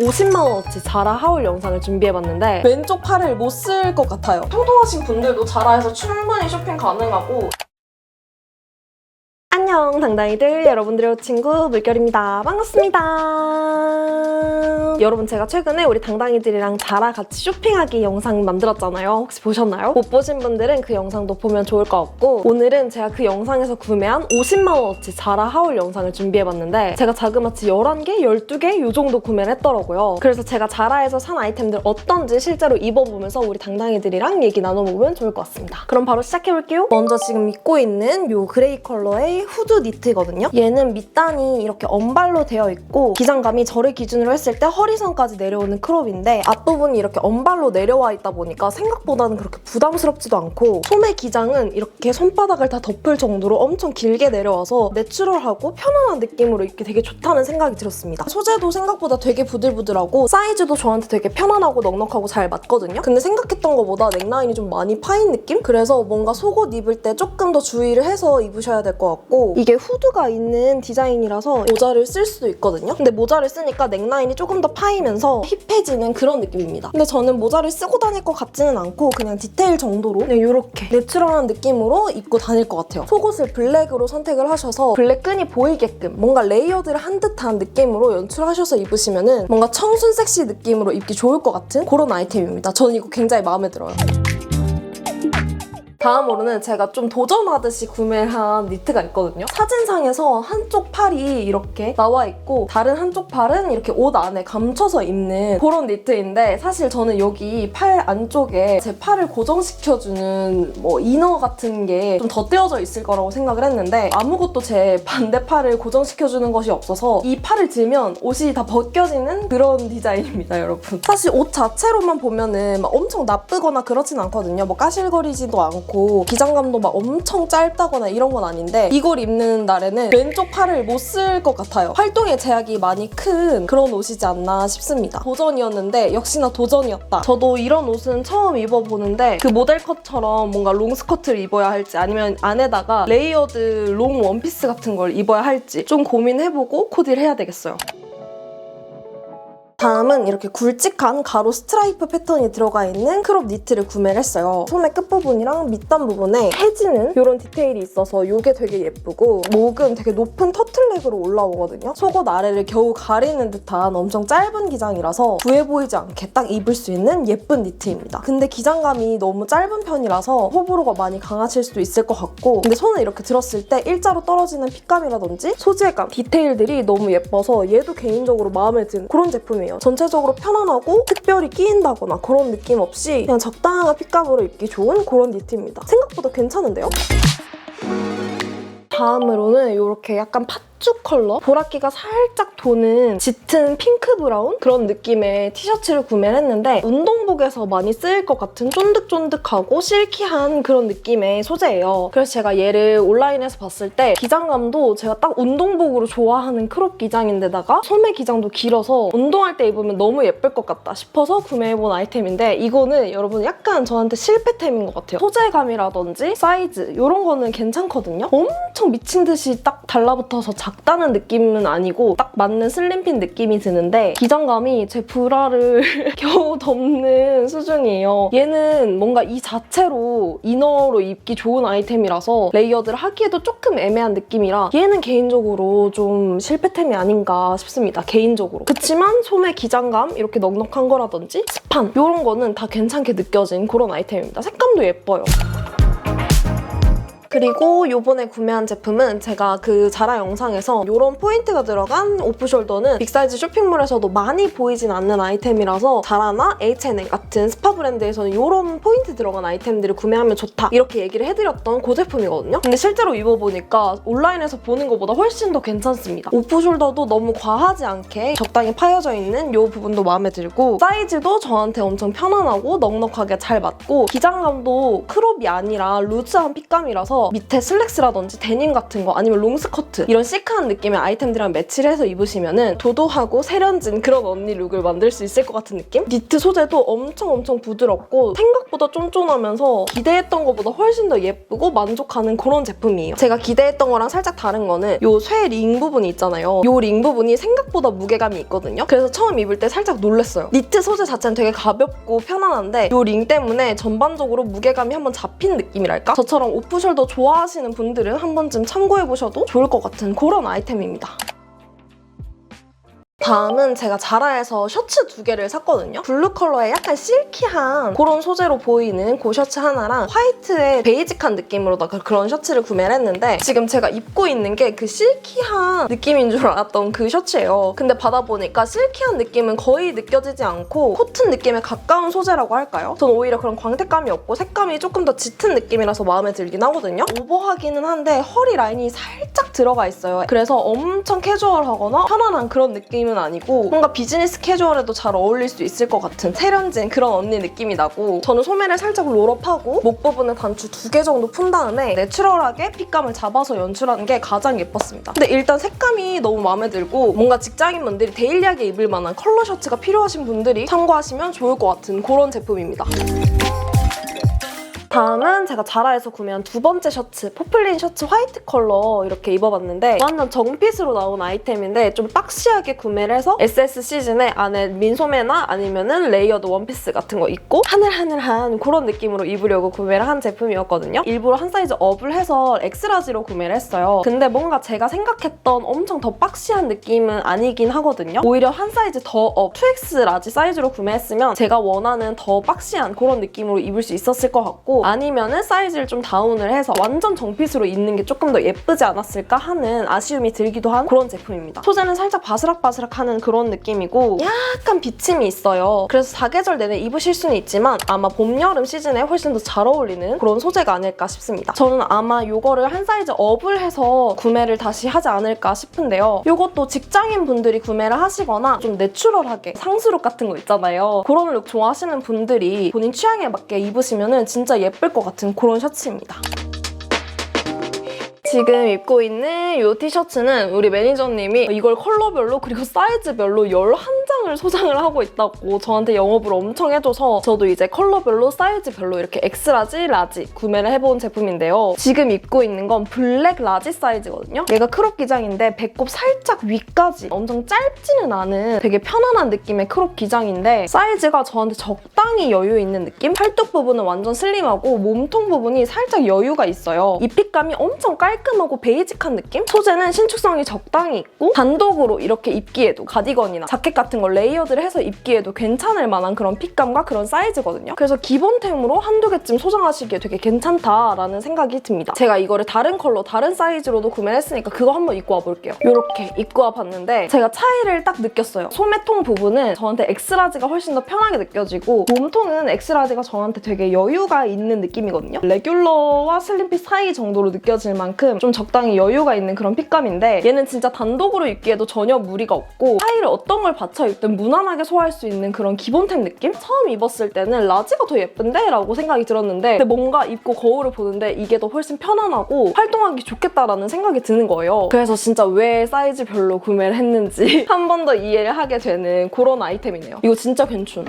50만원어치 자라 하울 영상을 준비해봤는데 왼쪽 팔을 못 쓸 것 같아요. 통통하신 분들도 자라에서 충분히 쇼핑 가능하고. 안녕 당당이들. 여러분들의 친구 물결입니다. 반갑습니다 여러분 제가 최근에 우리 당당이들이랑 자라 같이 쇼핑하기 영상 만들었잖아요 혹시 보셨나요? 못 보신 분들은 그 영상도 보면 좋을 것 같고 오늘은 제가 그 영상에서 구매한 50만원어치 자라 하울 영상을 준비해봤는데 제가 자그마치 11개, 12개 요 정도 구매를 했더라고요 그래서 제가 자라에서 산 아이템들 어떤지 실제로 입어보면서 우리 당당이들이랑 얘기 나눠보면 좋을 것 같습니다 그럼 바로 시작해볼게요 먼저 지금 입고 있는 요 그레이 컬러의 후드 니트거든요. 얘는 밑단이 이렇게 언발로 되어 있고 기장감이 저를 기준으로 했을 때 허리 선까지 내려오는 크롭인데 앞부분이 이렇게 언발로 내려와 있다 보니까 생각보다는 그렇게 부담스럽지도 않고 소매 기장은 이렇게 손바닥을 다 덮을 정도로 엄청 길게 내려와서 내추럴하고 편안한 느낌으로 입기 되게 좋다는 생각이 들었습니다. 소재도 생각보다 되게 부들부들하고 사이즈도 저한테 되게 편안하고 넉넉하고 잘 맞거든요. 근데 생각했던 것보다 넥라인이 좀 많이 파인 느낌? 그래서 뭔가 속옷 입을 때 조금 더 주의를 해서 입으셔야 될 것 같고 이게 후드가 있는 디자인이라서 모자를 쓸 수도 있거든요. 근데 모자를 쓰니까 넥라인이 조금 더 파이면서 힙해지는 그런 느낌입니다. 근데 저는 모자를 쓰고 다닐 것 같지는 않고 그냥 디테일 정도로 그냥 이렇게 내추럴한 느낌으로 입고 다닐 것 같아요. 속옷을 블랙으로 선택을 하셔서 블랙 끈이 보이게끔 뭔가 레이어드를 한 듯한 느낌으로 연출하셔서 입으시면은 뭔가 청순 섹시 느낌으로 입기 좋을 것 같은 그런 아이템입니다. 저는 이거 굉장히 마음에 들어요. 다음으로는 제가 좀 도전하듯이 구매한 니트가 있거든요. 사진상에서 한쪽 팔이 이렇게 나와 있고 다른 한쪽 팔은 이렇게 옷 안에 감춰서 입는 그런 니트인데 사실 저는 여기 팔 안쪽에 제 팔을 고정시켜주는 뭐 이너 같은 게 좀 덧대어져 있을 거라고 생각을 했는데 아무것도 제 반대 팔을 고정시켜주는 것이 없어서 이 팔을 들면 옷이 다 벗겨지는 그런 디자인입니다, 여러분. 사실 옷 자체로만 보면은 막 엄청 나쁘거나 그렇진 않거든요. 뭐 까실거리지도 않고 기장감도 막 엄청 짧다거나 이런 건 아닌데 이걸 입는 날에는 왼쪽 팔을 못 쓸 것 같아요. 활동의 제약이 많이 큰 그런 옷이지 않나 싶습니다. 도전이었는데 역시나 도전이었다. 저도 이런 옷은 처음 입어보는데 그 모델 컷처럼 뭔가 롱 스커트를 입어야 할지 아니면 안에다가 레이어드 롱 원피스 같은 걸 입어야 할지 좀 고민해보고 코디를 해야 되겠어요. 다음은 이렇게 굵직한 가로 스트라이프 패턴이 들어가 있는 크롭 니트를 구매를 했어요. 소매 끝부분이랑 밑단 부분에 해지는 이런 디테일이 있어서 이게 되게 예쁘고 목은 되게 높은 터틀넥으로 올라오거든요. 속옷 아래를 겨우 가리는 듯한 엄청 짧은 기장이라서 부해 보이지 않게 딱 입을 수 있는 예쁜 니트입니다. 근데 기장감이 너무 짧은 편이라서 호불호가 많이 강하실 수도 있을 것 같고 근데 손을 이렇게 들었을 때 일자로 떨어지는 핏감이라든지 소재감, 디테일들이 너무 예뻐서 얘도 개인적으로 마음에 드는 그런 제품이에요. 전체적으로 편안하고 특별히 끼인다거나 그런 느낌 없이 그냥 적당한 핏감으로 입기 좋은 그런 니트입니다. 생각보다 괜찮은데요? 다음으로는 이렇게 약간 팥죽 컬러? 보라기가 살짝 도는 짙은 핑크 브라운? 그런 느낌의 티셔츠를 구매를 했는데 운동복에서 많이 쓰일 것 같은 쫀득쫀득하고 실키한 그런 느낌의 소재예요. 그래서 제가 얘를 온라인에서 봤을 때 기장감도 제가 딱 운동복으로 좋아하는 크롭 기장인데다가 소매 기장도 길어서 운동할 때 입으면 너무 예쁠 것 같다 싶어서 구매해본 아이템인데 이거는 여러분 약간 저한테 실패템인 것 같아요. 소재감이라든지 사이즈 이런 거는 괜찮거든요. 엄청 미친 듯이 딱 달라붙어서 작다는 느낌은 아니고 딱 맞는 슬림핏 느낌이 드는데 기장감이 제 브라를 겨우 덮는 수준이에요. 얘는 뭔가 이 자체로 이너로 입기 좋은 아이템이라서 레이어드를 하기에도 조금 애매한 느낌이라 얘는 개인적으로 좀 실패템이 아닌가 싶습니다. 개인적으로. 그치만 소매 기장감 이렇게 넉넉한 거라든지 스판 이런 거는 다 괜찮게 느껴진 그런 아이템입니다. 색감도 예뻐요. 그리고 요번에 구매한 제품은 제가 그 자라 영상에서 이런 포인트가 들어간 오프숄더는 빅사이즈 쇼핑몰에서도 많이 보이진 않는 아이템이라서 자라나 H&M 같은 스파 브랜드에서는 이런 포인트 들어간 아이템들을 구매하면 좋다 이렇게 얘기를 해드렸던 그 제품이거든요. 근데 실제로 입어보니까 온라인에서 보는 것보다 훨씬 더 괜찮습니다. 오프숄더도 너무 과하지 않게 적당히 파여져 있는 이 부분도 마음에 들고 사이즈도 저한테 엄청 편안하고 넉넉하게 잘 맞고 기장감도 크롭이 아니라 루즈한 핏감이라서 밑에 슬랙스라든지 데님 같은 거 아니면 롱스커트 이런 시크한 느낌의 아이템들이랑 매치를 해서 입으시면은 도도하고 세련진 그런 언니 룩을 만들 수 있을 것 같은 느낌? 니트 소재도 엄청 엄청 부드럽고 생각보다 쫀쫀하면서 기대했던 것보다 훨씬 더 예쁘고 만족하는 그런 제품이에요. 제가 기대했던 거랑 살짝 다른 거는 요 쇠 링 부분이 있잖아요. 요 링 부분이 생각보다 무게감이 있거든요. 그래서 처음 입을 때 살짝 놀랐어요. 니트 소재 자체는 되게 가볍고 편안한데 요 링 때문에 전반적으로 무게감이 한번 잡힌 느낌이랄까? 저처럼 오프숄더 좋아하시는 분들은 한 번쯤 참고해보셔도 좋을 것 같은 그런 아이템입니다. 다음은 제가 자라에서 셔츠 두 개를 샀거든요. 블루 컬러의 약간 실키한 그런 소재로 보이는 그 셔츠 하나랑 화이트의 베이직한 느낌으로다가 그런 셔츠를 구매를 했는데 지금 제가 입고 있는 게 그 실키한 느낌인 줄 알았던 그 셔츠예요. 근데 받아보니까 실키한 느낌은 거의 느껴지지 않고 코튼 느낌에 가까운 소재라고 할까요? 전 오히려 그런 광택감이 없고 색감이 조금 더 짙은 느낌이라서 마음에 들긴 하거든요. 오버하기는 한데 허리 라인이 살짝 들어가 있어요. 그래서 엄청 캐주얼하거나 편안한 그런 느낌은 아니고 뭔가 비즈니스 캐주얼에도 잘 어울릴 수 있을 것 같은 세련진 그런 언니 느낌이 나고 저는 소매를 살짝 롤업하고 목 부분을 단추 두 개 정도 푼 다음에 내추럴하게 핏감을 잡아서 연출하는 게 가장 예뻤습니다. 근데 일단 색감이 너무 마음에 들고 뭔가 직장인분들이 데일리하게 입을 만한 컬러 셔츠가 필요하신 분들이 참고하시면 좋을 것 같은 그런 제품입니다. 다음은 제가 자라에서 구매한 두 번째 셔츠, 포플린 셔츠 화이트 컬러 이렇게 입어봤는데 완전 정핏으로 나온 아이템인데 좀 박시하게 구매를 해서 SS 시즌에 안에 민소매나 아니면은 레이어드 원피스 같은 거 입고 하늘하늘한 그런 느낌으로 입으려고 구매를 한 제품이었거든요. 일부러 한 사이즈 업을 해서 엑스라지로 구매를 했어요. 근데 뭔가 제가 생각했던 엄청 더 박시한 느낌은 아니긴 하거든요. 오히려 한 사이즈 더 업, 2X 라지 사이즈로 구매했으면 제가 원하는 더 박시한 그런 느낌으로 입을 수 있었을 것 같고 아니면은 사이즈를 좀 다운을 해서 완전 정핏으로 입는 게 조금 더 예쁘지 않았을까 하는 아쉬움이 들기도 한 그런 제품입니다. 소재는 살짝 바스락바스락하는 그런 느낌이고 약간 비침이 있어요. 그래서 사계절 내내 입으실 수는 있지만 아마 봄, 여름 시즌에 훨씬 더 잘 어울리는 그런 소재가 아닐까 싶습니다. 저는 아마 이거를 한 사이즈 업을 해서 구매를 다시 하지 않을까 싶은데요. 이것도 직장인 분들이 구매를 하시거나 좀 내추럴하게 상수룩 같은 거 있잖아요. 그런 룩 좋아하시는 분들이 본인 취향에 맞게 입으시면 진짜 예쁠 것 같은 그런 셔츠입니다. 지금 입고 있는 이 티셔츠는 우리 매니저님이 이걸 컬러별로 그리고 사이즈별로 11장을 소장을 하고 있다고 저한테 영업을 엄청 해줘서 저도 이제 컬러별로 사이즈별로 이렇게 엑스라지, 라지 구매를 해본 제품인데요. 지금 입고 있는 건 블랙 라지 사이즈거든요. 얘가 크롭 기장인데 배꼽 살짝 위까지 엄청 짧지는 않은 되게 편안한 느낌의 크롭 기장인데 사이즈가 저한테 적당히 여유 있는 느낌? 팔뚝 부분은 완전 슬림하고 몸통 부분이 살짝 여유가 있어요. 이 핏감이 엄청 깔끔 하고 베이직한 느낌? 소재는 신축성이 적당히 있고 단독으로 이렇게 입기에도 가디건이나 자켓 같은 걸 레이어드를 해서 입기에도 괜찮을 만한 그런 핏감과 그런 사이즈거든요. 그래서 기본템으로 한두 개쯤 소장하시기에 되게 괜찮다라는 생각이 듭니다. 제가 이거를 다른 컬러, 다른 사이즈로도 구매를 했으니까 그거 한번 입고 와볼게요. 이렇게 입고 와봤는데 제가 차이를 딱 느꼈어요. 소매통 부분은 저한테 엑스라지가 훨씬 더 편하게 느껴지고 몸통은 엑스라지가 저한테 되게 여유가 있는 느낌이거든요. 레귤러와 슬림핏 사이 정도로 느껴질 만큼 좀 적당히 여유가 있는 그런 핏감인데 얘는 진짜 단독으로 입기에도 전혀 무리가 없고 사이를 어떤 걸 받쳐 입든 무난하게 소화할 수 있는 그런 기본템 느낌? 처음 입었을 때는 라지가 더 예쁜데? 라고 생각이 들었는데 근데 뭔가 입고 거울을 보는데 이게 더 훨씬 편안하고 활동하기 좋겠다라는 생각이 드는 거예요. 그래서 진짜 왜 사이즈별로 구매를 했는지 한 번 더 이해를 하게 되는 그런 아이템이네요. 이거 진짜 괜찮.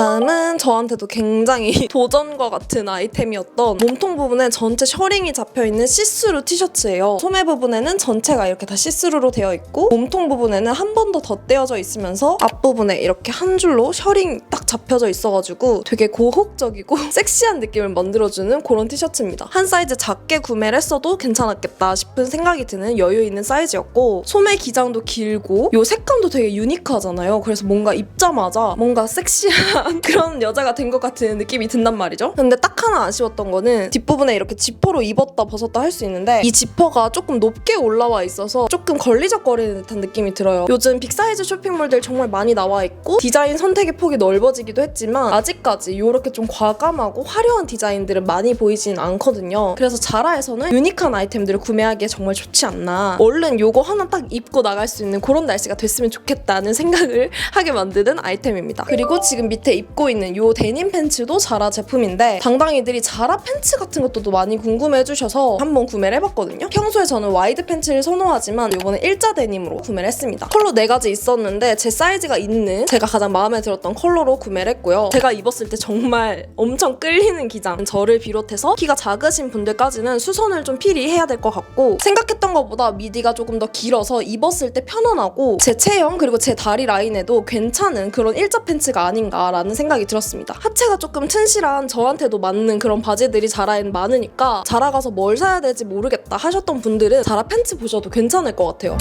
다음은 저한테도 굉장히 도전과 같은 아이템이었던 몸통 부분에 전체 셔링이 잡혀있는 시스루 티셔츠예요. 소매 부분에는 전체가 이렇게 다 시스루로 되어 있고 몸통 부분에는 한 번 더 덧대어져 있으면서 앞부분에 이렇게 한 줄로 셔링 딱 잡혀져 있어가지고 되게 고혹적이고 섹시한 느낌을 만들어주는 그런 티셔츠입니다. 한 사이즈 작게 구매를 했어도 괜찮았겠다 싶은 생각이 드는 여유 있는 사이즈였고 소매 기장도 길고 이 색감도 되게 유니크하잖아요. 그래서 뭔가 입자마자 뭔가 섹시한 그런 여자가 된 것 같은 느낌이 든단 말이죠. 근데 딱 하나 아쉬웠던 거는 뒷부분에 이렇게 지퍼로 입었다 벗었다 할 수 있는데 이 지퍼가 조금 높게 올라와 있어서 조금 걸리적거리는 듯한 느낌이 들어요. 요즘 빅사이즈 쇼핑몰들 정말 많이 나와 있고 디자인 선택의 폭이 넓어지기도 했지만 아직까지 이렇게 좀 과감하고 화려한 디자인들은 많이 보이진 않거든요. 그래서 자라에서는 유니크한 아이템들을 구매하기에 정말 좋지 않나. 얼른 요거 하나 딱 입고 나갈 수 있는 그런 날씨가 됐으면 좋겠다는 생각을 하게 만드는 아이템입니다. 그리고 지금 밑에 입고 있는 이 데님 팬츠도 자라 제품인데 당당이들이 자라 팬츠 같은 것도 또 많이 궁금해 해주셔서 한번 구매를 해봤거든요. 평소에 저는 와이드 팬츠를 선호하지만 이번에 일자 데님으로 구매를 했습니다. 컬러 네 가지 있었는데 제 사이즈가 있는 제가 가장 마음에 들었던 컬러로 구매를 했고요. 제가 입었을 때 정말 엄청 끌리는 기장. 저를 비롯해서 키가 작으신 분들까지는 수선을 좀 필히 해야 될 것 같고 생각했던 것보다 미디가 조금 더 길어서 입었을 때 편안하고 제 체형 그리고 제 다리 라인에도 괜찮은 그런 일자 팬츠가 아닌가라는 생각이 들었습니다. 하체가 조금 튼실한 저한테도 맞는 그런 바지들이 자라엔 많으니까 자라 가서 뭘 사야 될지 모르겠다 하셨던 분들은 자라 팬츠 보셔도 괜찮을 것 같아요.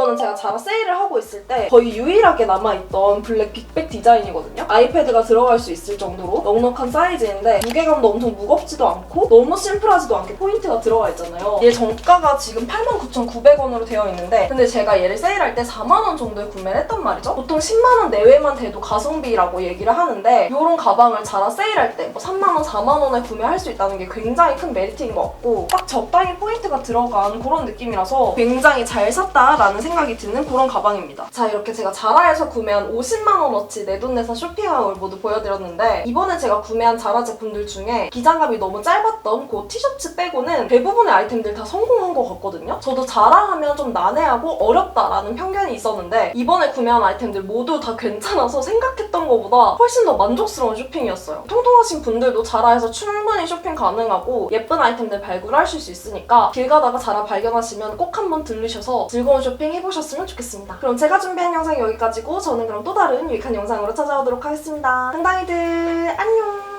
이거는 제가 자라 세일을 하고 있을 때 거의 유일하게 남아있던 블랙 빅백 디자인이거든요. 아이패드가 들어갈 수 있을 정도로 넉넉한 사이즈인데 무게감도 엄청 무겁지도 않고 너무 심플하지도 않게 포인트가 들어가 있잖아요. 얘 정가가 지금 89,900원으로 되어 있는데 근데 제가 얘를 세일할 때 4만원 정도에 구매를 했단 말이죠. 보통 10만원 내외만 돼도 가성비라고 얘기를 하는데 이런 가방을 자라 세일할 때뭐 3만원, 4만원에 구매할 수 있다는 게 굉장히 큰 메리트인 것 같고 딱 적당히 포인트가 들어간 그런 느낌이라서 굉장히 잘 샀다라는 생각이 드는 그런 가방입니다. 자 이렇게 제가 자라에서 구매한 50만원어치 내 돈 내산 쇼핑하울 모두 보여드렸는데 이번에 제가 구매한 자라 제품들 중에 기장감이 너무 짧았던 그 티셔츠 빼고는 대부분의 아이템들 다 성공한 것 같거든요. 저도 자라 하면 좀 난해하고 어렵다라는 편견이 있었는데 이번에 구매한 아이템들 모두 다 괜찮아서 생각했던 것보다 훨씬 더 만족스러운 쇼핑이었어요. 통통하신 분들도 자라에서 충분히 쇼핑 가능하고 예쁜 아이템들 발굴하실 수 있으니까 길 가다가 자라 발견하시면 꼭 한번 들르셔서 즐거운 쇼핑 해보셨으면 좋겠습니다. 그럼 제가 준비한 영상 여기까지고 저는 그럼 또 다른 유익한 영상으로 찾아오도록 하겠습니다. 당당이들 안녕!